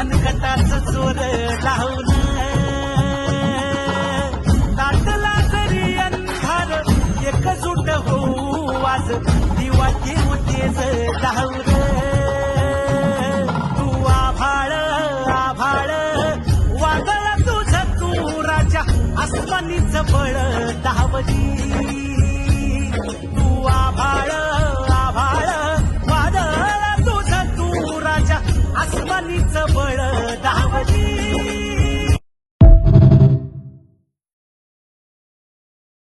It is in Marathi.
मनगटाच चोर लावून. दाटला तरी अंधार एकजुट होऊ आज दिवा घेऊ लावून بڑا دعوت